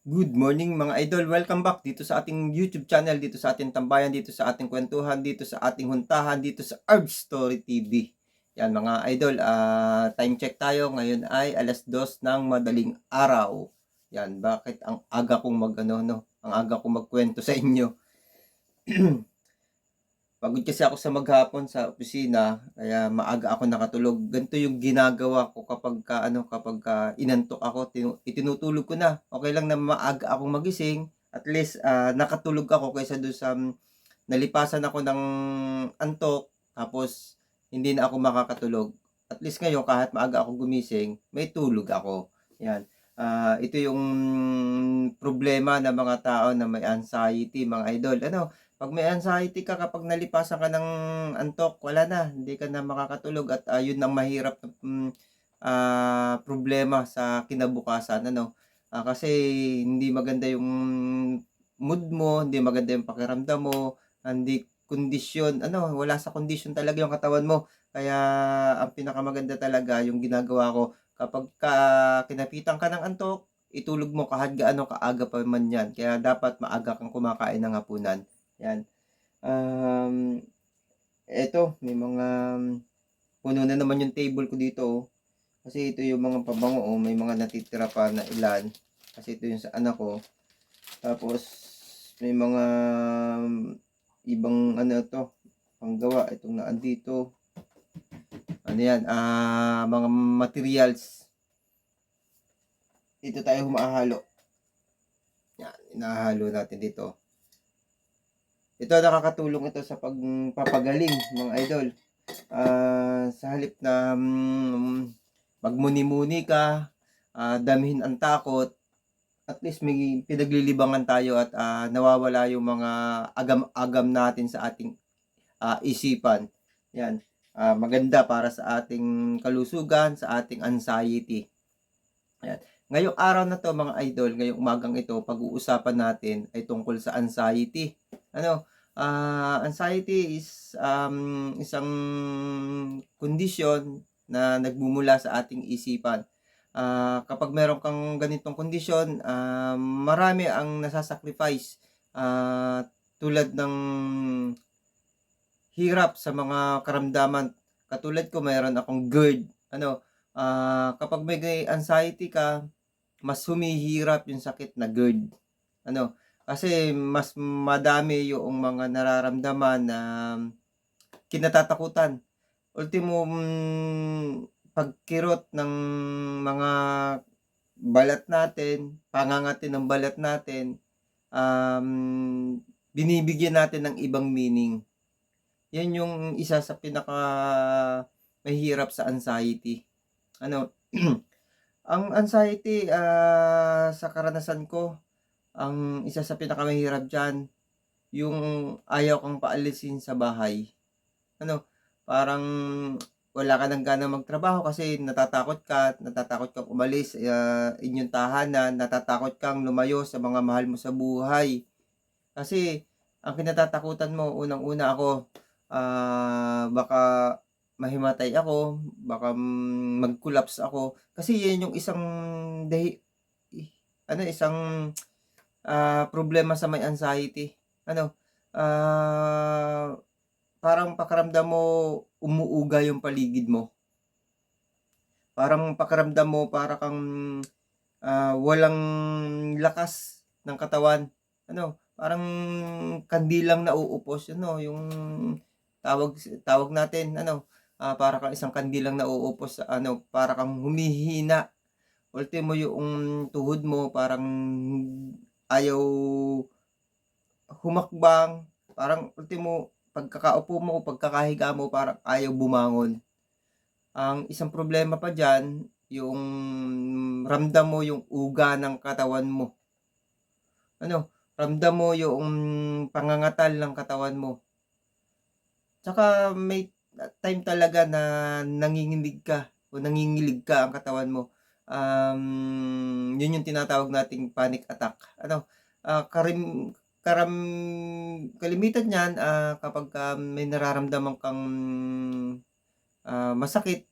Good morning mga idol. Welcome back dito sa ating YouTube channel, dito sa ating tambayan, dito sa ating kwentuhan, dito sa ating huntahan, dito sa Arb Story TV. Yan mga idol, ah, time check tayo. Ngayon ay alas 2 ng madaling araw. Yan, bakit ang aga kong mag ano, no? Ang aga kong magkwento sa inyo. Pagod kasi ako sa maghapon sa opisina, kaya maaga ako nakatulog. Ganito yung ginagawa ko kapag ka, ano, kapag ka inantok ako, tinu- itinutulog ko na. Okay lang na maaga akong magising. At least ah, nakatulog ako kaysa doon sa mm, nalipasan ako ng antok tapos hindi na ako makakatulog. At least ngayon kahit maaga ako gumising, may tulog ako. Yan. Ah, ito yung problema ng mga tao na may anxiety, mga idol. Ano, pag may anxiety ka, kapag nalipasan ka ng antok, wala na, hindi ka na makakatulog at ah, yun ang mahirap na mm, ah, problema sa kinabukasan, ano. Ah, kasi hindi maganda yung mood mo, hindi maganda yung pakiramdam mo, hindi kondisyon, ano, wala sa kondisyon talaga yung katawan mo. Kaya ang pinakamaganda talaga yung ginagawa ko, kapag ka kinapitan ka ng antok, itulog mo kahit gaano kaaga pa man yan. Kaya dapat maaga kang kumakain ng hapunan. Yan. Um, eto, may mga puno na naman yung table ko dito. oh. Kasi ito yung mga pabango, oh. may mga natitira pa na ilan. Kasi ito yung sa anak ko. Tapos, may mga ibang ano to, panggawa. Itong naandito. Ano yan? Ah, mga materials. Dito tayo humahalo. Yan, inahalo natin dito. Ito nakakatulong ito sa pagpapagaling mga idol. Ah, sa halip na mm, magmuni-muni ka, ah, damhin ang takot, at least may pinaglilibangan tayo at ah, nawawala yung mga agam-agam natin sa ating ah, isipan. Yan. Ah, maganda para sa ating kalusugan, sa ating anxiety. Ayan. Ngayong araw na to mga idol, ngayong umagang ito, pag-uusapan natin ay tungkol sa anxiety. Ano? Ah, anxiety is um, isang kondisyon na nagmumula sa ating isipan. Ah, kapag meron kang ganitong kondisyon, ah, marami ang nasasacrifice ah, tulad ng hirap sa mga karamdaman. Katulad ko, mayroon akong GERD. Ano, ah, kapag may anxiety ka, mas humihirap yung sakit na GERD. Ano, kasi mas madami yung mga nararamdaman na kinatatakutan. Ultimo, pagkirot ng mga balat natin, pangangatin ng balat natin, um, binibigyan natin ng ibang meaning. Yan yung isa sa pinaka mahirap sa anxiety. Ano, ang anxiety ah, sa karanasan ko, ang isa sa pinakamahirap diyan, yung ayaw kang paalisin sa bahay. Ano, parang wala ka ng gana magtrabaho kasi natatakot ka, natatakot kang umalis ah, inyong tahanan, natatakot kang lumayo sa mga mahal mo sa buhay. Kasi ang kinatatakutan mo, unang-una ako, ah, baka mahimatay ako, baka mag-collapse ako. Kasi yan yung isang dahi, ano, isang ah, problema sa may anxiety. Ano, ah, parang pakiramdam mo umuuga yung paligid mo. Parang pakiramdam mo para kang ah, walang lakas ng katawan. Ano, parang kandilang nauupos, ano, yung tawag tawag natin, ano, ah, para kang isang kandilang nauupos, ano, para kang humihina. Ultimo yung tuhod mo parang ayaw humakbang, parang ultimo pagkakaupo mo pagkakahiga mo parang ayaw bumangon. Ang isang problema pa diyan, yung ramdam mo yung uga ng katawan mo. Ano, ramdam mo yung pangangatal ng katawan mo. Tsaka may time talaga na nanginginig ka o nangingilig ka ang katawan mo. Um, yun yung tinatawag nating panic attack. Ano, ah, karim karam kalimitan niyan ah, kapag ka may nararamdaman kang ah, masakit,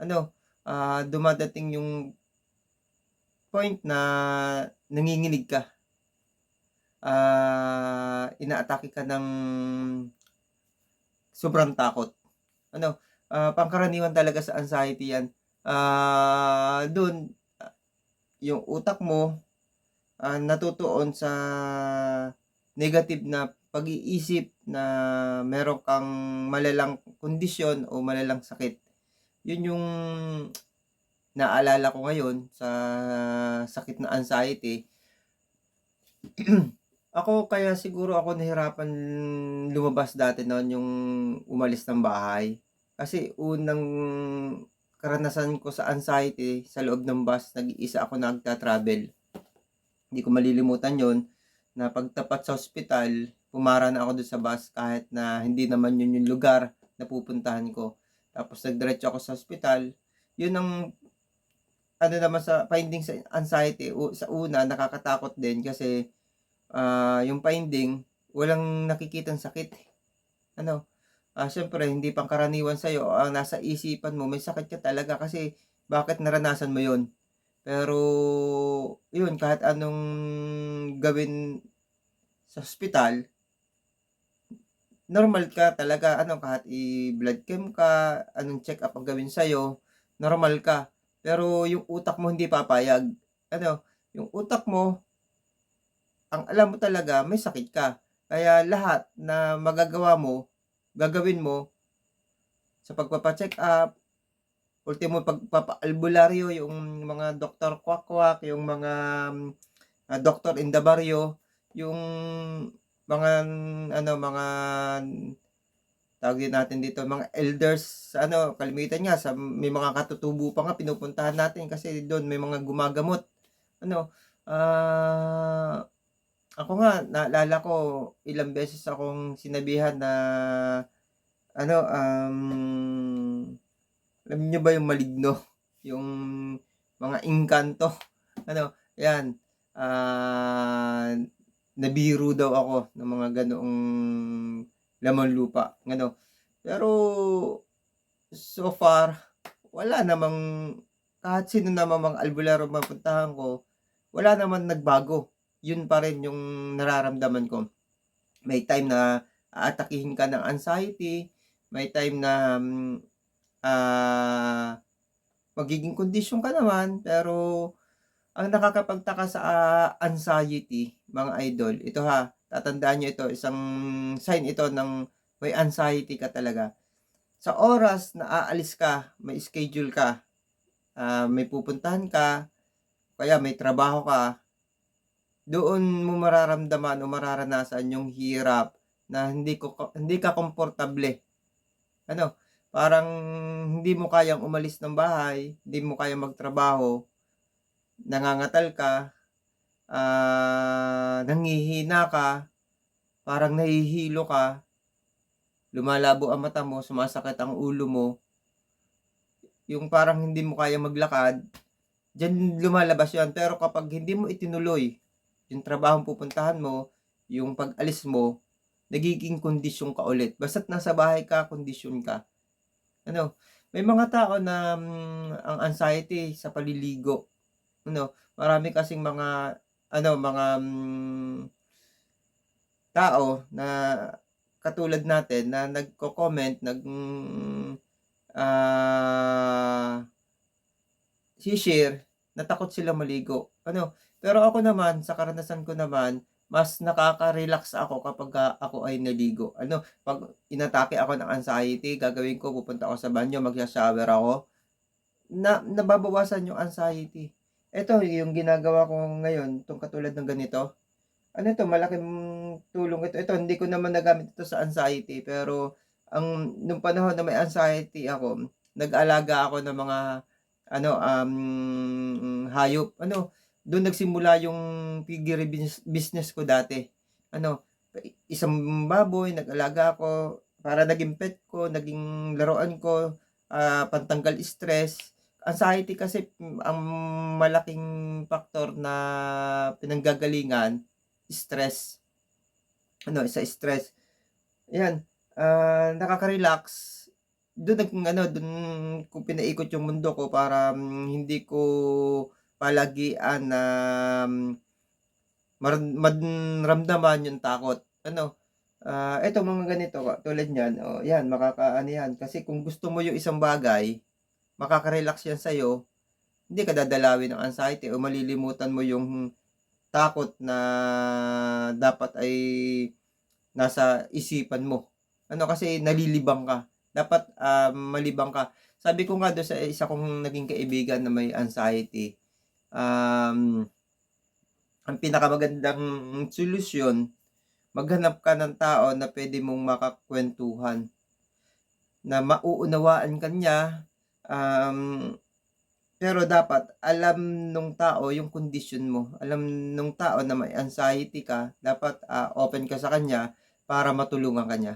ano, ah, dumadating yung point na nanginginig ka. Ah, inaatake ka ng sobrang takot. Ano, ah, pangkaraniwan talaga sa anxiety 'yan. Dun, ah, yung utak mo, ah, natutuon sa negative na pag-iisip na meron kang malalang kondisyon o malalang sakit. Yun yung naalala ko ngayon sa sakit na anxiety. Ako kaya siguro ako nahirapan lumabas dati no'n yung umalis ng bahay. Kasi unang karanasan ko sa anxiety sa loob ng bus, nag-iisa ako nagta-travel. Hindi ko malilimutan yon na pagtapat sa ospital, pumara na ako do'n sa bus kahit na hindi naman yun yung lugar na pupuntahan ko. Tapos nagdiretso ako sa ospital. Yun ang ano naman sa finding sa anxiety, u sa una nakakatakot din kasi, ah, yung finding walang nakikitang sakit. Ano, ah, siyempre hindi pangkaraniwan sa'yo ang nasa isipan mo may sakit ka talaga kasi bakit naranasan mo yun. Pero yun kahit anong gawin sa ospital normal ka talaga ano kahit i-blood chem ka, anong check-up ang gawin sa'yo, normal ka. Pero yung utak mo hindi papayag. Ano, yung utak mo, ang alam mo talaga may sakit ka. Kaya lahat na magagawa mo, gagawin mo sa pagpapa-check-up, ultimo pagpapa-albularyo, yung mga doktor kwak-kwak, yung mga ah, doktor in the barrio, yung mga ano, mga tawag din natin dito, mga elders ano, kalimitan nga sa may mga katutubo pa nga pinupuntahan natin kasi do'n may mga gumagamot. Ano, ah, ako nga naalala ko ilang beses akong sinabihan na ano, um, alam niyo ba yung maligno? Yung mga engkanto, ano, 'yan, ah, nabiro daw ako ng mga ganoong laman lupa, ano. Pero so far wala namang kahit sino namang mga albularyo mapuntahan ko, wala naman nagbago. Yun pa rin yung nararamdaman ko. May time na aatakihin ka ng anxiety, may time na, hmm, ah, magiging kondisyon ka naman pero ang nakakapagtaka sa, ah, anxiety mga idol, ito ha, tatandaan niyo ito, isang sign ito ng may anxiety ka talaga. Sa oras na aalis ka, may schedule ka, ah, may pupuntahan ka, kaya may trabaho ka, doon mo mararamdaman o mararanasan yung hirap na hindi ko hindi ka komportable. Ano, parang hindi mo kayang umalis ng bahay, hindi mo kayang magtrabaho, nangangatal ka, ah, nanghihina ka, parang nahihilo ka, lumalabo ang mata mo, sumasakit ang ulo mo, yung parang hindi mo kayang maglakad, diyan lumalabas 'yan. Pero kapag hindi mo itinuloy yung trabahong pupuntahan mo, yung pag-alis mo, nagiging kondisyon ka ulit. Basta't nasa bahay ka, kondisyon ka. Ano, may mga tao na, hmm, ang anxiety sa paliligo, ano, marami kasing mga ano, mga, hmm, tao na katulad natin na nagko-comment, nag, hmm, ah, shi-share na takot silang maligo, ano. Pero ako naman, sa karanasan ko naman, mas nakaka-relax ako kapagka ako ay naligo. Ano, 'pag inatake ako ng anxiety, gagawin ko pupunta ako sa banyo, magsha-shower ako, na nababawasan yung anxiety. Eto yung ginagawa ko ngayon, 'tong katulad ng ganito, ano 'to malaking tulong ito. Ito hindi ko naman nagamit ito sa anxiety, pero ang nung panahon na may anxiety ako, nag-alaga ako ng mga ano, um, hayop. Ano, dun nagsimula yung piggery business ko dati. Ano, isang baboy, nag-alaga ako, para naging pet ko, naging laruan ko, ah, pantanggal stress. Anxiety kasi ang malaking faktor na pinanggagalingan, stress. Ano, sa stress. 'Yan, ah, nakaka-relax. Dun nag ano, dun ko pinaikot yung mundo ko para, hmm, hindi ko palagian na, mar maramdaman yung takot. Ano, ah, eto mga ganito tulad niyan, oh, 'yan makakaano 'yan kasi kung gusto mo yung isang bagay, makaka-relax 'yan sa'yo, hindi ka dadalawin ng anxiety o malilimutan mo yung takot na dapat ay nasa isipan mo. Ano kasi nalilibang ka. Dapat, ah, malibang ka. Sabi ko nga dun sa isa kong naging kaibigan na may anxiety, um, ang pinakamagandang solusyon, maghanap ka ng tao na puwede mong makakwentuhan. Na mauunawaan ka niya, um, pero dapat alam nung tao yung kondisyon mo. Alam nung tao na may anxiety ka, dapat, ah, open ka sa kanya para matulungan ka niya.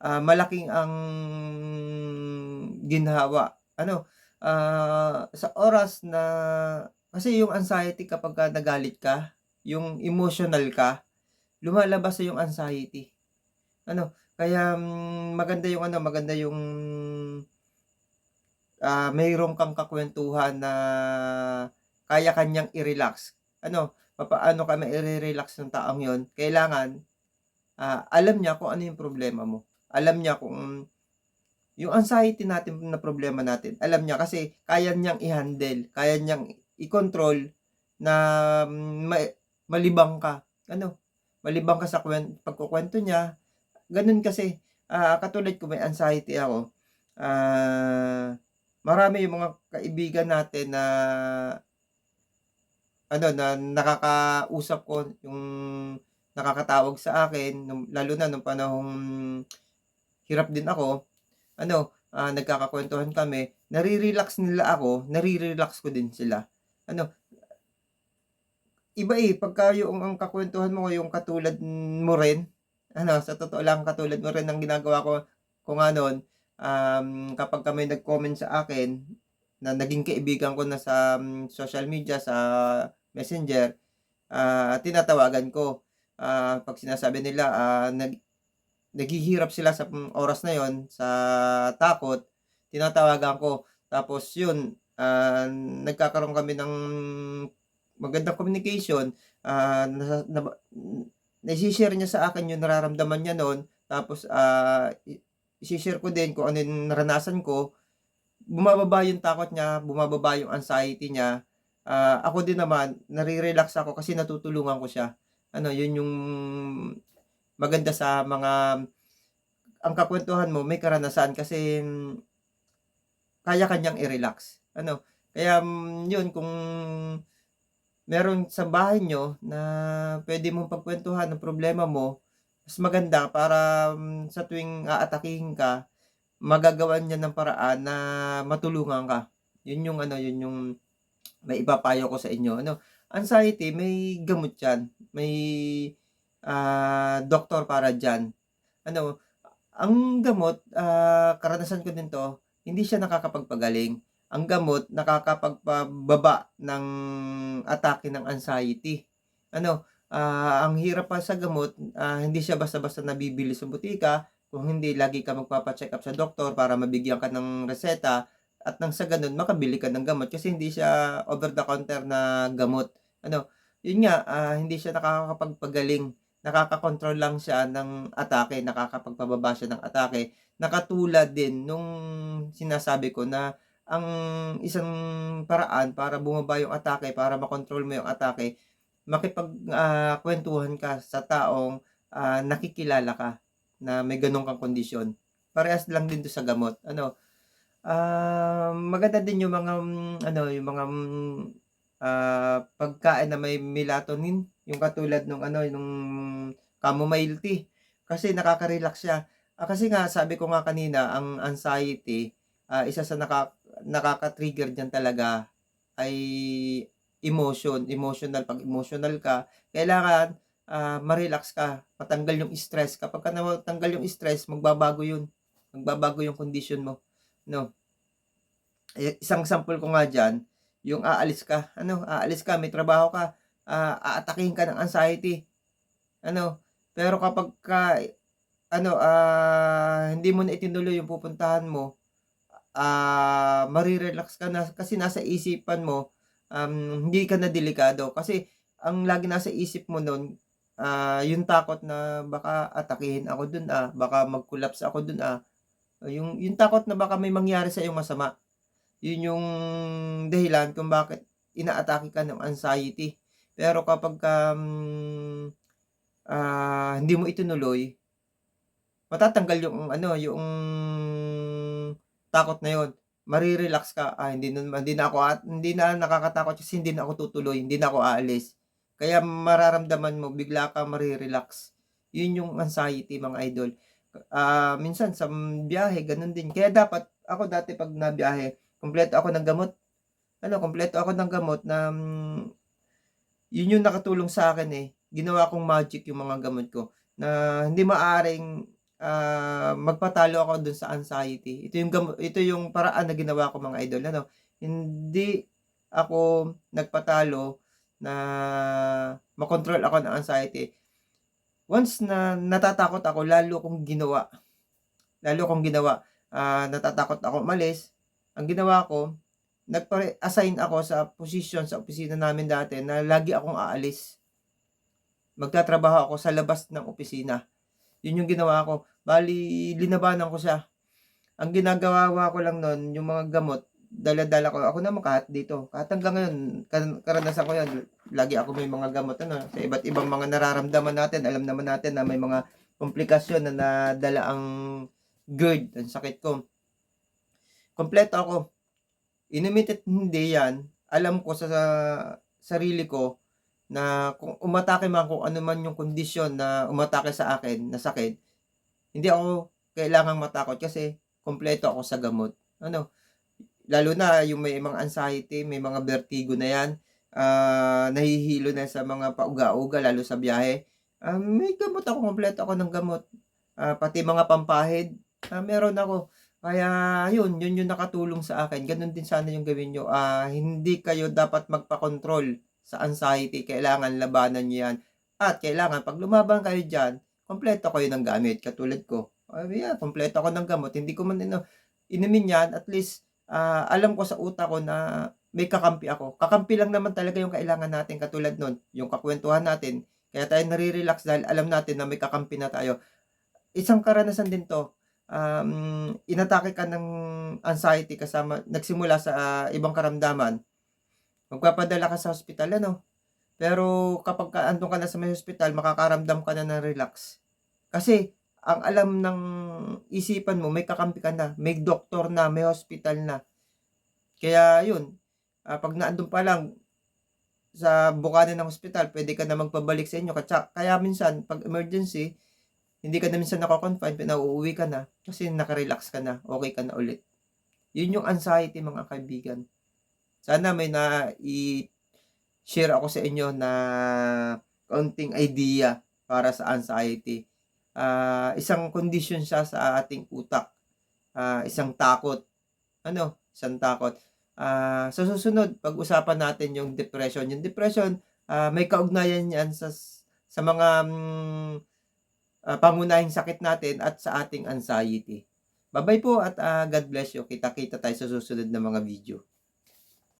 Ah, malaking ang ginhawa. Ano, ah, sa oras na kasi yung anxiety kapagka nagalit ka, yung emotional ka, lumalabas sa yung anxiety. Ano, kaya, hmm, maganda yung ano, maganda yung ah, mayroon kang kakwentuhan na kaya ka niyang i-relax. Ano, papaano ka maire-relax ng taong yun, kailangan, ah, alam niya kung ano yung problema mo. Alam niya kung yung anxiety natin na problema natin, alam niya kasi kaya niyang i-handle, kaya niyang i-control na ma malibang ka. Ano, malibang ka sa kwen pagkukuwento niya. Gano'n kasi, ah, katulad ko may anxiety ako, ah, marami yung mga kaibigan natin na ano, na nakakausap ko, yung nakakatawag sa akin nung lalo na nung panahong hirap din ako, ano, ah, nagkakakuwentuhan kami, nare-relax nila ako, nare-relax ko din sila. Ano iba, eh, pagka yung ang kakuwentuhan mo yung katulad mo rin, ano, sa totoo lang katulad mo rin ng ginagawa ko ko nga nun, um, kapagka may nag-comment sa akin na naging kaibigan ko na sa, hmm, social media, sa Messenger, ah, tinatawagan ko. Ah, 'pag sinasabi nila, ah, nag naghihirap sila sa, hmm, oras na yun, sa takot, tinatawagan ko. Tapos yun, ah, nagkakaroon kami ng magandang communication, ah, na naba naishi-share niya sa akin yung nararamdaman niya nun, tapos, ah, i ishi-share ko din kung ano yung naranasan ko. Bumababa yung takot niya, bumababa yung anxiety niya. Ah, ako din naman nare-relax ako kasi natutulungan ko siya. Ano, yun yung maganda sa mga ang kakuwentuhan mo may karanasan kasi kaya ka niyang i-relax. Ano, kaya, hmm, yun kung meron sa bahay niyo na puwede mong pagkuwentuhan ng problema mo, mas maganda para, hmm, sa tuwing aatakihin ka, magagawan niya ng paraan na matulungan ka. Yun yung ano, yun yung maipapayo ko sa inyo, ano. Anxiety may gamot yan, may, ah, doktor para diyan. Ano, ang gamot, ah, karanasan ko din 'to, hindi siya nakakapagpagaling. Ang gamot nakakapagpababa ng atake ng anxiety. Ano, ah, ang hirap pa sa gamot, ah, hindi siya basta-basta nabibili sa botika, kung hindi lagi ka magpapa-check-up sa doktor para mabigyan ka ng reseta at nang sa gano'n makabili ka ng gamot kasi hindi siya over the counter na gamot. Ano, yun nga, ah, hindi siya nakakapagpagaling, nakakakontrol lang siya ng atake, nakakapagpababa siya ng atake. Na katulad din nung sinasabi ko na ang isang paraan para bumaba yung atake, para makontrol mo yung atake, makipag, ah, kuwentuhan ka sa taong, ah, nakikilala ka na may gano'n kang kondisyon. Parehas lang din dun sa gamot. Ano, ah, maganda din yung mga, ano, yung mga, ah, pagkain na may melatonin, yung katulad nung ano, nung chamomile tea, kasi nakaka-relax siya. Ah, kasi nga sabi ko nga kanina ang anxiety, ah, isa sa naka nakaka-trigger diyan talaga ay emotion, emotional. 'Pag emotional ka, kailangan, ah, ma-relax ka, matanggal yung stress. Kapagka natanggal yung stress, magbabago yun, magbabago yung kondisyon mo, 'no. Eh, isang sample ko nga diyan, yung aalis ka, ano, aalis ka, may trabaho ka, ah, aatakihin ka ng anxiety, ano, pero kapagka ano, ah, hindi mo na itinuloy yung pupuntahan mo, ah, mare-relax ka na kasi nasa isipan mo, um, hindi ka na delikado. Kasi ang lagi nasa isip mo nun, ah, yung takot na baka atakihin ako dun, ah, baka mag-collapse ako dun, ah. Yung yung takot na baka may mangyari sa'yong masama. Yun yung dahilan kung bakit inaatake ka ng anxiety. Pero kapagka, hmm, ah, hindi mo itinuloy matatanggal yung ano, yung takot na yun. Mare-relax ka, "Ah, hindi na hindi na ako at hindi na nakakatakot kasi hindi na ako tutuloy, hindi na ako aalis." Kaya mararamdaman mo bigla kang mare-relax. Yun yung anxiety mga idol. Ah, minsan sa biyahe gano'n din. Kaya dapat ako dati 'pag nabiyahe kumpleto ako ng gamot. Ano, kumpleto ako ng gamot na, hmm, yun yung nakatulong sa'kin, eh. Ginawa kong magic yung mga gamot ko na hindi maaaring, ah, magpatalo ako dun sa anxiety. Ito yung ito yung paraan na ginawa ko mga idol ano. Hindi ako nagpatalo na makontrol ako ng anxiety. Once na natatakot ako lalo kong ginawa. Lalo kong ginawa, ah, natatakot akong umalis, ang ginawa ko, nagpa-assign ako sa posisyon sa opisina namin dati na lagi akong aalis. Magtatrabaho ako sa labas ng opisina. Yun yung ginawa ko. Bale linabanan ko siya. Ang ginagawa ko lang nun yung mga gamot dala-dala ko. Ako naman kahit dito, kahit hanggang ngayon karanasan ko yan. Lagi ako may mga gamot ano, sa iba't ibang mga nararamdaman natin. Alam naman natin na may mga komplikasyon na nadala ang GERD, ang sakit ko. Kumpleto ako. Inumin at hindi yan, alam ko sa sarili ko na kung umatake man kung ano man yung kondisyon na umatake sa akin na sakit, hindi ako kailangang matakot kasi kumpleto ako sa gamot. Ano, lalo na yung may mga anxiety, may mga vertigo na yan, ah, nahihilo na sa mga pauga-uga lalo sa biyahe. Ah, may gamot ako, kumpleto ako ng gamot. Ah, pati mga pampahid, ah, meron ako. Kaya yun, yun yung nakatulong sa akin. Gano'n din sana yung gawin niyo. Ah, hindi kayo dapat magpakontrol sa anxiety. Kailangan labanan niyo yan. At kailangan 'pag lumaban kayo diyan, kumpleto kayo ng gamit katulad ko. Ah, yan, kumpleto ako ng gamot. Hindi ko man ino inumin yan, at least, ah, alam ko sa utak ko na may kakampi ako. Kakampi lang naman talaga yung kailangan natin katulad nun, yung kakwentuhan natin. Kaya tayo nare-relax dahil alam natin na may kakampi na tayo. Isang karanasan din 'to, um, inatake ka ng anxiety kasama nagsimula sa, ah, ibang karamdaman. Magpapadala ka sa ospital ano, pero kapagka andun ka na sa may ospital makakaramdam ka na ng relax. Kasi ang alam ng isipan mo may kakampi ka na, may doktor na, may hospital na. Kaya yun, ah, 'pag naandun pa lang sa bukana ng ospital puwede ka na magpabalik sa inyo katsa kaya minsan 'pag emergency, hindi ka na minsan nako-confine pinauuwi ka na kasi naka-relax ka na, okey ka na ulit. Yun yung anxiety mga kaibigan. Sana may nai-share ako sa inyo na kaunting idea para sa anxiety. Ah, isang kondisyon siya sa ating utak, ah, isang takot. Ano, isang takot. Ah, sa susunod pag-usapan natin yung depression. Yung depression, ah, may kaugnayan yan sa sa mga, hmm, ah, pangunahing sakit natin at sa ating anxiety. Ba-bye po at, ah, God bless you. Kita-kita tayo sa susunod na mga video.